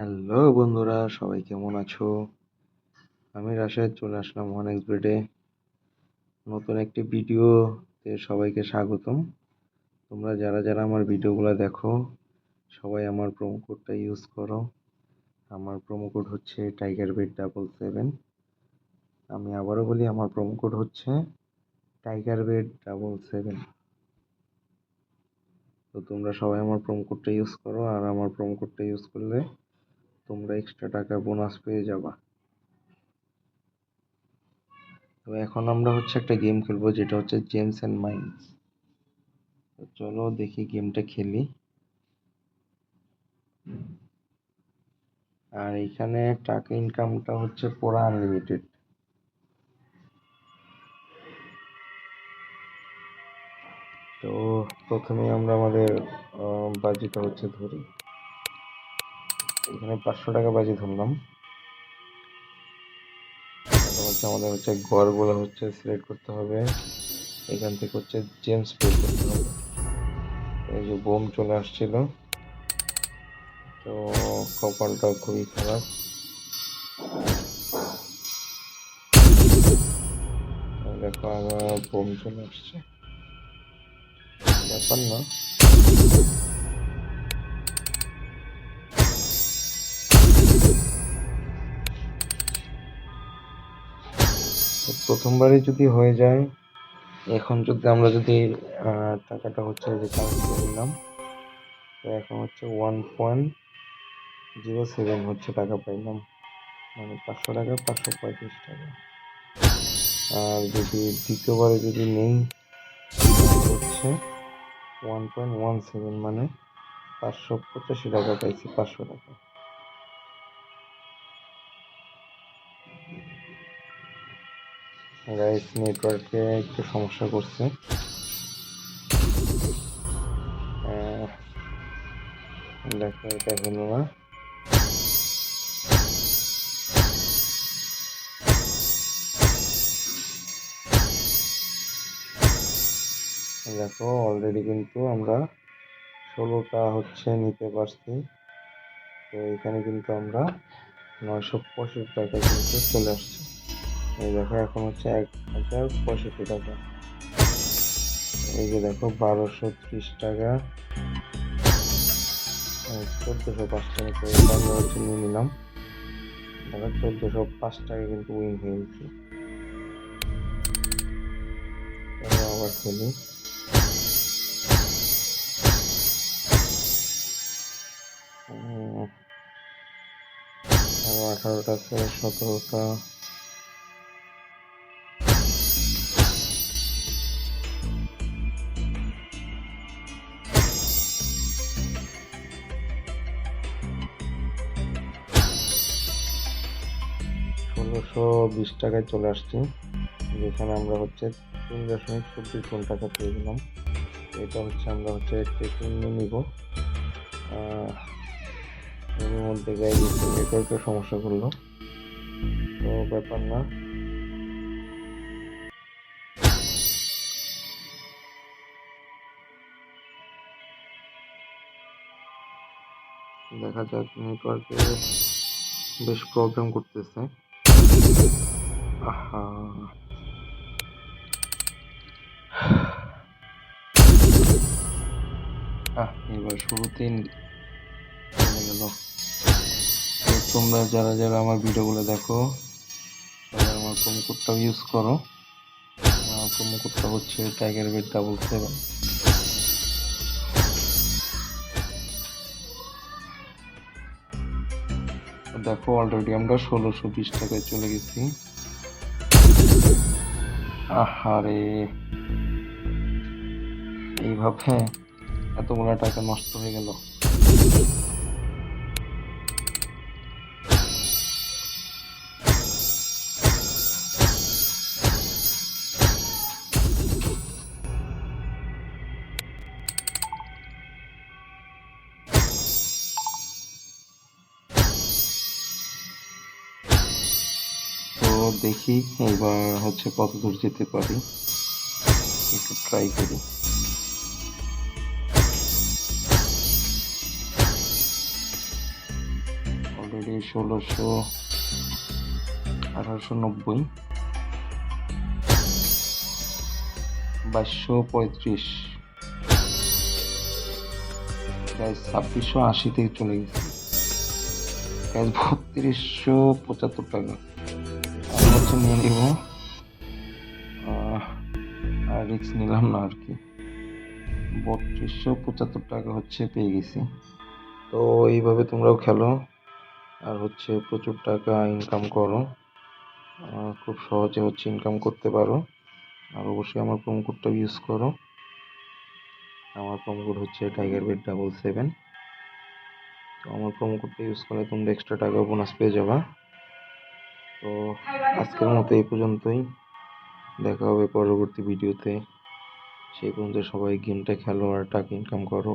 Hello বন্ধুরা, সবাই কেমন আছো? আমি রাশেদ, চলে আসলাম ওয়ান এক্স নতুন একটি ভিডিওতে সবাইকে স্বাগতম। তোমরা যারা যারা আমার ভিডিওগুলো দেখো, সবাই আমার প্রোমো কোডটা ইউজ করো। আমার প্রোমো কোড হচ্ছে টাইগার বেড ডাবল সেভেন আমি আবারও বলি, আমার প্রোমো কোড হচ্ছে টাইগার বেড ডাবল সেভেন তো তোমরা সবাই আমার প্রোমো কোডটা ইউজ করো, আর আমার প্রোমো কোডটা ইউজ করলে তোমরা এক্সট্রা টাকা বোনাস পেয়ে যাবা। তো এখন আমরা হচ্ছে একটা গেম খেলব, যেটা হচ্ছে জেমস অ্যান্ড মাইন্ডস তো চলো দেখি গেমটা খেলি। আর এখানে টাকা ইনকামটা হচ্ছে পুরো আনলিমিটেড তো প্রথমে আমরা আমাদের বাজিটা হচ্ছে ধরি। এখানে পাঁচশো টাকা বাজি ধরলাম। হচ্ছে আমাদের হচ্ছে গড়গুলো হচ্ছে সিলেক্ট করতে হবে। এখান থেকে হচ্ছে জেমস এই যে বোম চলে আসছিল। তো কপালটা খুবই খারাপ। দেখো আমার বোম চলে আসছে। ব্যাপার না। প্রথমবারই যদি হয়ে যায়, এখন যদি আমরা যদি টাকাটা হচ্ছে যে কাউন্ট করে নিলাম, তো এখন হচ্ছে ওয়ান পয়েন্ট জিরো সেভেন হচ্ছে টাকা পাইলাম। মানে পাঁচশো টাকা, পাঁচশো পঁয়ত্রিশ টাকা। আর যদি দ্বিতীয়বারে যদি নেই, হচ্ছে ওয়ান পয়েন্ট ওয়ান সেভেন মানে পাঁচশো পঁচাশি টাকা পাইছি, পাঁচশো টাকা। গাইস নেটওয়ার্কে একটু সমস্যা করছে। দেখো এটা হলো না। দেখো অলরেডি কিন্তু আমরা ষোলোটা হচ্ছে নিতে পারছি। তো এখানে কিন্তু আমরা নয়শো পঁয়ষট্টি টাকা কিন্তু চলে আসছে। এই দেখো, এখন হচ্ছে এক হাজার পঁয়ষট্টি টাকা। এই যে দেখো, বারোশো ত্রিশ টাকা। চোদ্দোশো পাঁচ টাকা হচ্ছে নিয়ে নিলাম। দেখো চোদ্দোশো পাঁচ টাকা কিন্তু উইন হয়ে গেছে। আবার খেলি। আঠারোটা সতেরোটা। ষোলোশো বিশ টাকায় চলে আসছি, যেখানে আমরা হচ্ছে তিন দশমিক চব্বিশ গুণ টাকা পেয়ে গেলাম। এটা হচ্ছে আমরা হচ্ছে টেকিং নিব। এর মধ্যে গাই নেটওয়ার্কের সমস্যা করল। তো ব্যাপার না। দেখা যাক নেটওয়ার্কে বেশ প্রবলেম করতেছে। আহা, এবার তোমরা যারা যারা আমার ভিডিওগুলো দেখো, সবাই আমার প্রোমো কোডটাও ইউজ করো। আমার প্রোমো কোডটা হচ্ছে টাইগার বেড ডাবল সেভেন দেখো অলরেডি আমরা ষোলোশো বিশ টাকায় চলে গেছি। আহারে। এইভাবে এতগুলো টাকা নষ্ট হয়ে গেল। দেখি, এবার হচ্ছে কত দূর যেতে পারি। একটু ট্রাই করি। অলরেডি ষোলোশো আঠারোশো নব্বই। বাইশশো পঁয়ত্রিশ। প্রায় ছাব্বিশশো আশি থেকে চলে গেছে। প্রায় বত্রিশশো পঁচাত্তর টাকা। হচ্ছে নিয়ে নিব আর রিক্স নিলাম না আর কি। বত্রিশশো পঁচাত্তর টাকা হচ্ছে পেয়ে গেছি। তো এইভাবে তোমরাও খেলো। আর হচ্ছে প্রচুর টাকা ইনকাম করো। খুব সহজে হচ্ছে ইনকাম করতে পারো। আর অবশ্যই আমার প্রোমো কোডটা ইউজ করো। আমার প্রোমো কোড হচ্ছে টাইগার বেড ডাবল সেভেন তো আমার প্রোমো কোডটা ইউজ করলে তোমরা এক্সট্রা টাকা বোনাস পেয়ে যাবা। তো আজকের মতো এই পর্যন্তই। দেখা হবে পরবর্তী ভিডিওতে। সেই পর্যন্ত সবাই গেমটা খেলো আর টাকা ইনকাম করো।